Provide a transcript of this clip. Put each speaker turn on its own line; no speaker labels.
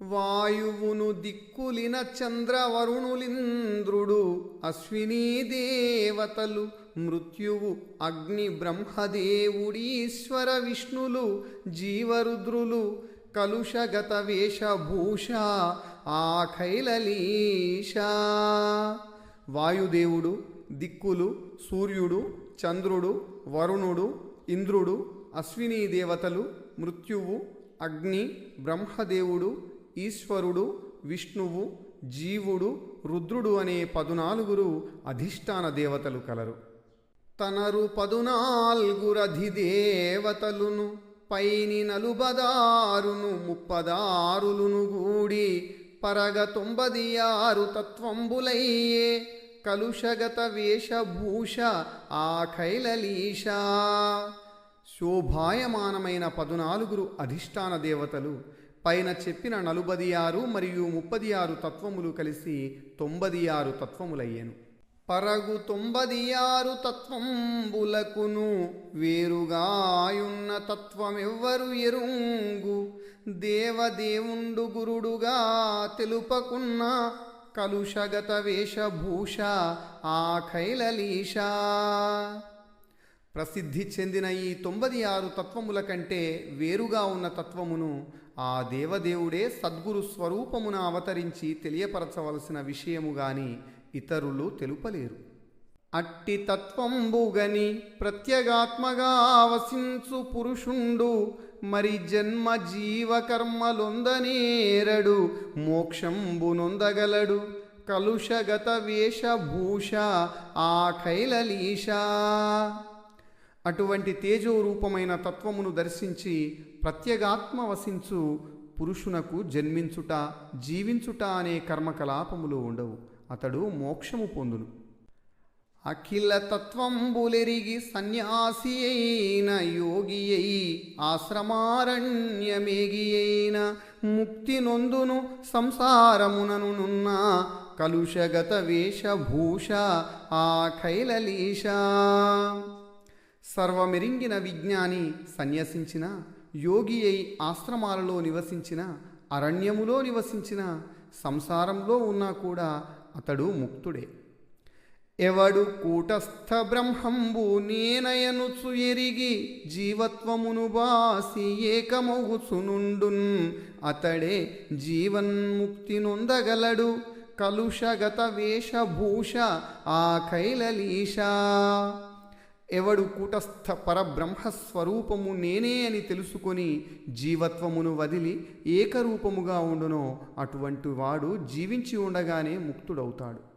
వాయువును దిక్కులిన చంద్రవరుణులింద్రుడు అశ్వినీ దేవతలు మృత్యువు అగ్ని బ్రహ్మదేవుడీశ్వర విష్ణులు జీవరుద్రులు కలుషగత వేషభూష ఆఖైలలీష. వాయుదేవుడు దిక్కులు సూర్యుడు చంద్రుడు వరుణుడు ఇంద్రుడు అశ్వినీ దేవతలు మృత్యువు అగ్ని బ్రహ్మదేవుడు ఈశ్వరుడు విష్ణువు జీవుడు రుద్రుడు అనే పదునాలుగురు అధిష్టాన దేవతలు కలరు. తనరు పదునాల్గురధి దేవతలును పైని నలుబదారును ముప్పదారులును గూడి పరగ తొంభది ఆరు తత్వంబులయ్యే కలుషగత వేషభూష ఆ కైలలీష శోభాయమానమైన పదునాలుగురు అధిష్టాన దేవతలు పైన చెప్పిన నలుబది ఆరు మరియు ముప్పది ఆరు తత్వములు కలిసి తొంభది ఆరు తత్వములయ్యాను. పరగు తొంభది ఆరు తత్వంబులకును వేరుగాయున్న తత్వమెవ్వరు ఎరుంగు. దేవదేవుండు గురుడుగా తెలుపకున్న కలుషగత వేషభూష ఆ ప్రసిద్ధి చెందిన ఈ తొంభది ఆరు తత్వముల కంటే వేరుగా ఉన్న తత్వమును ఆ దేవదేవుడే సద్గురు స్వరూపమున అవతరించి తెలియపరచవలసిన విషయము గాని ఇతరులు తెలుపలేరు. అట్టి తత్వంబుగని ప్రత్యేగాత్మగా వసించు పురుషుండు మరి జన్మ జీవకర్మలొందనేరడు మోక్షంబునొందగలడు కలుషగత వేషభూష ఆ కైలలీషా అటువంటి తేజో రూపమైన తత్వమును దర్శించి ప్రత్యేగాత్మ వసించు పురుషునకు జన్మించుట జీవించుట అనే కర్మకలాపములు ఉండవు. అతడు మోక్షము పొందును. అఖిల తత్వంబులెరిగి సన్యాసి అయిన యోగి అయి ఆశ్రమారణ్యమేగి అయిన ముక్తి నొందును సంసారముననున్న కలుషగత వేషభూష ఆ ఖైలలీషా. సర్వమెరింగిన విజ్ఞాని సన్యసించిన యోగి అయి ఆశ్రమాలలో నివసించిన అరణ్యములో నివసించిన సంసారంలో ఉన్నా కూడా అతడు ముక్తుడే. ఎవడు కూటస్థ బ్రహ్మంబు నేనయనుచు ఎరిగి జీవత్వమును బాసి ఏకమగుచునుండున్ అతడే జీవన్ముక్తి నొందగలడు కలుషగత వేషభూష ఆ కైలలీషా. ఎవడు కూటస్థ పరబ్రహ్మస్వరూపము నేనే అని తెలుసుకొని జీవత్వమును వదిలి ఏకరూపముగా ఉండునో అటువంటి వాడు జీవించి ఉండగానే ముక్తుడవుతాడు.